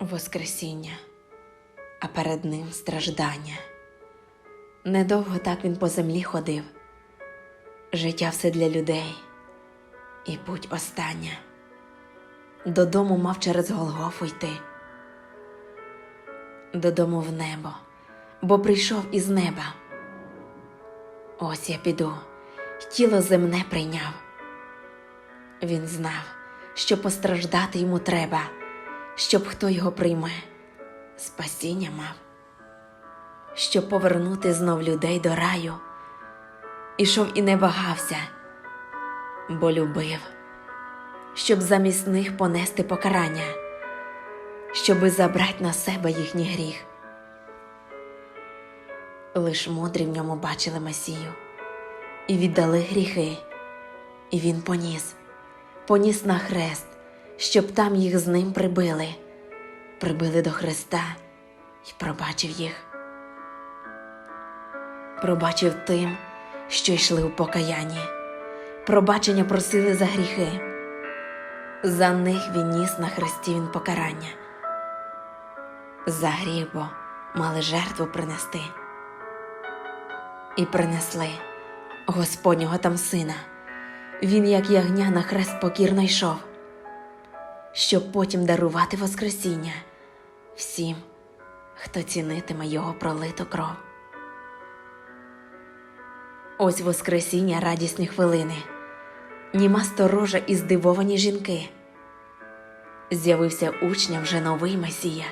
Воскресіння, а перед ним страждання. Недовго так він по землі ходив. Життя все для людей, і путь остання. Додому мав через Голгофу йти. Додому в небо, бо прийшов із неба. Ось я піду, тіло земне прийняв. Він знав, що постраждати йому треба, щоб хто його прийме, спасіння мав, щоб повернути знов людей до раю, ішов і не вагався, бо любив, щоб замість них понести покарання, щоби забрать на себе їхній гріх. Лиш мудрі в ньому бачили Месію і віддали гріхи, і він поніс, поніс на хрест, щоб там їх з ним прибили, прибили до Христа і пробачив їх. Пробачив тим, що йшли у покаянні, пробачення просили за гріхи. За них він ніс на хресті він покарання. За гріх мали жертву принести. І принесли Господнього там сина. Він, як ягня, на хрест покірно йшов, щоб потім дарувати Воскресіння всім, хто цінитиме його пролиту кров. Ось Воскресіння радісні хвилини, німа сторожа і здивовані жінки. З'явився учням вже новий Месія,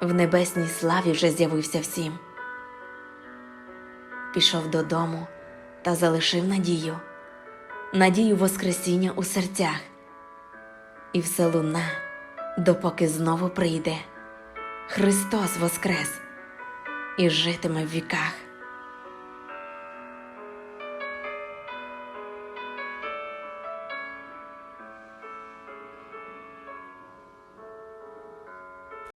в небесній славі вже з'явився всім. Пішов додому та залишив надію, надію Воскресіння у серцях, і все луна, допоки знову прийде. Христос воскрес і житиме в віках.